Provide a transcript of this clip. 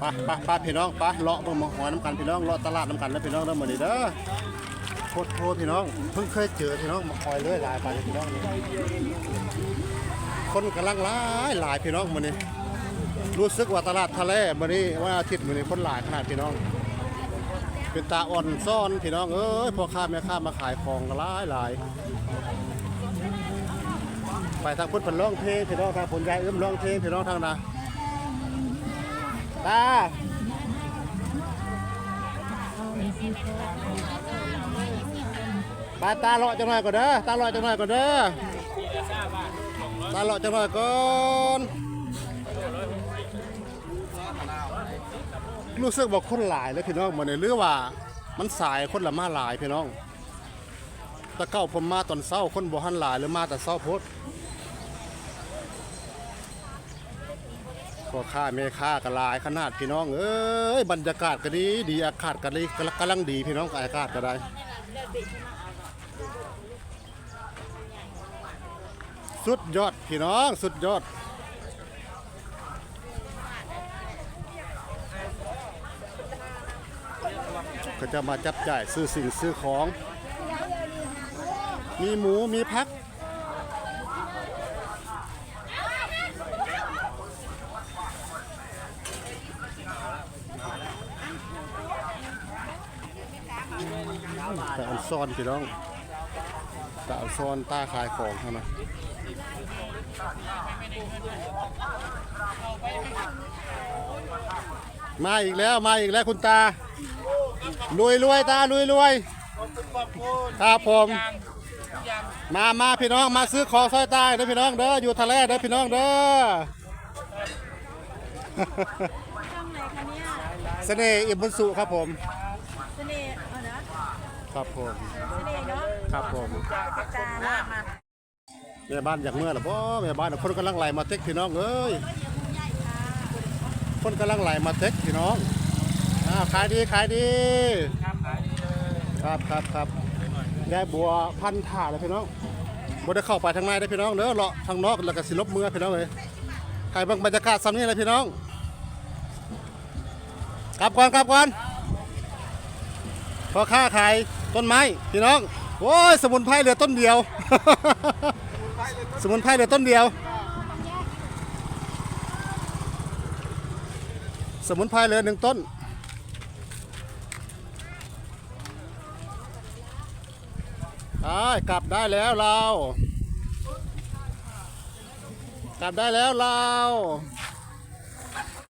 ปไปไปพี่น้องไปเลาะเบิ่งหมองหัวน้ำกันพี่น้องเลาะตลาดน้ำกันแล้วพี่น้องเด้อมื้อนี้เด้อโคตรโคตรพี่น้องเพิ่งเคยเจอพี่น้องมาคอยเลยหลายไปพี่น้องนี่คนกำลังหลายหลายพี่น้องมื้อนี้รู้สึกว่าตลาดทะเลมื้อนี้วันอาทิตย์มื้อนี้คนหลายขนาดพี่น้อง เป็นตาอ่อนซ่อนพี่น้องเอ้ยพอค้าแม่ค้ามาขายของหลายหลายไปทางพุทธเพิ่นร้องเพลงพี่น้องทางผลยายเอื้อมร้องเพลงพี่น้องทางนะ ตาไปตาเลาะจังหน่อยก่อนเด้อ ตาเลาะจังหน่อยก่อนเด้อ ตาเลาะจังหน่อยก่อน รู้สึกว่าคนหลายเลยพี่น้องมื้อนี้หรือว่า มันสายคนละมาหลายพี่น้องแตะเก้าผมมาตอนเช้าคนบ่ทันหลายหรือมาแต่เช้าโพด พ่อค้าแม่ค้าก็หลายขนาดพี่น้องเอ้ยบรรยากาศก็ดีดีอากาศก็ดีกำลังดีพี่น้องอากาศก็ได้สุดยอดพี่น้องสุดยอดก็จะมาจับจ่ายซื้อสิ่งซื้อของ มีหมูมีพัก แต่อันซ่อนพี่น้องแต่อันซ่อนตาขายของใช่ไหมมาอีกแล้วมาอีกแล้วคุณตารวยรวยตารวยรวยครับผมมามาพี่น้องมาซื้อของซอยใต้เด้อพี่น้องเด้ออยู่ทะเลเด้อพี่น้องเด้อช่องไหนคะเนี่ยเสน่ห์อิมบุญสุครับผมเสน่ห์เอาเนาะ ครับผมเสน่ห์เนาะครับผมจาละมาแม่บ้านอยากเมื่อหรอบ่แม่บ้านน่ะคนกำลังไหลมาเต็กพี่น้องเอ้ยคนกำลังไหลมาเต็กพี่น้องอ่าขายดีขายดีครับครับครับยายบัวพันถ่าเลยพี่น้องบ่ได้เข้าไปทางในได้อพี่น้องเด้อเลาะทางนอกแล้วก็สิลบเมื่อพี่น้องเลยใครเบิ่งบรรยากาศซ้ำนี่เลยพี่น้องกลับก่อนกลับก่อนพอค้าขาย ต้นไม้พี่น้องโอ้ยสมุนไพรเหลือต้นเดียว สมุนไพรเหลือต้นเดียว สมุนไพรเหลือหนึ่งต้น ได้กลับได้แล้วเรา กลับได้แล้วเรา